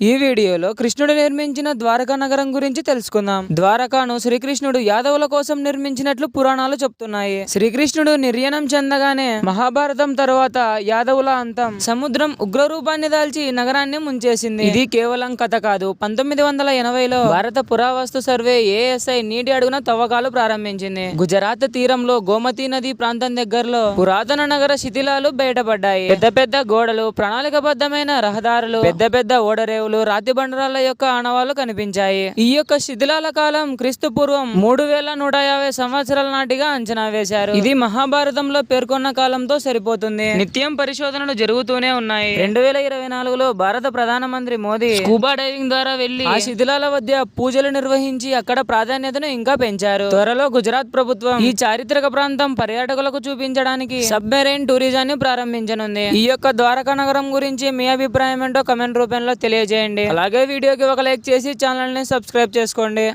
ఈ వీడియోలో కృష్ణుడు నిర్మించిన ద్వారకా నగరం గురించి తెలుసుకుందాం. ద్వారకాను శ్రీకృష్ణుడు యాదవుల కోసం నిర్మించినట్లు పురాణాలు చెప్తున్నాయి. శ్రీకృష్ణుడు నిర్యాణం చెందగానే మహాభారతం తరువాత యాదవుల అంతం సముద్రం ఉగ్ర రూపాన్ని దాల్చి నగరాన్ని ముంచేసింది. ఇది కేవలం కథ కాదు. పంతొమ్మిది వందల ఎనభైలో భారత పురావస్తు సర్వే ఏఎస్ఐ నీటి అడుగున తవ్వకాలు ప్రారంభించింది. గుజరాత్ తీరంలో గోమతి నది ప్రాంతం దగ్గరలో పురాతన నగర శిథిలాలు బయటపడ్డాయి. పెద్ద పెద్ద గోడలు ప్రణాళికబద్ధమైన రహదారులు పెద్ద పెద్ద ఓడరేవు ఓడరేవులు రాతి బండరాల యొక్క ఆనవాళ్ళు కనిపించాయి. ఈ యొక్క శిథిలాల కాలం క్రీస్తు పూర్వం మూడు వేల నూట యాభై సంవత్సరాల నాటిగా అంచనా వేశారు. ఇది మహాభారతంలో పేర్కొన్న కాలంతో సరిపోతుంది. నిత్యం పరిశోధనలు జరుగుతూనే ఉన్నాయి. రెండు వేల ఇరవై నాలుగులో భారత ప్రధానమంత్రి మోదీ స్కూబా డైవింగ్ ద్వారా వెళ్ళి ఆ శిథిలాల మధ్య పూజలు నిర్వహించి అక్కడ ప్రాధాన్యతను ఇంకా పెంచారు. త్వరలో గుజరాత్ ప్రభుత్వం ఈ చారిత్రక ప్రాంతం పర్యాటకులకు చూపించడానికి సబ్మెరైన్ టూరిజాన్ని ప్రారంభించనుంది. ఈ యొక్క ద్వారకా నగరం గురించి మీ అభిప్రాయం ఏంటో కమెంట్ రూపంలో తెలియజేయండి. అలాగే వీడియోకి ఒక లైక్ చేసి ఛానల్ని సబ్స్క్రైబ్ చేసుకోండి.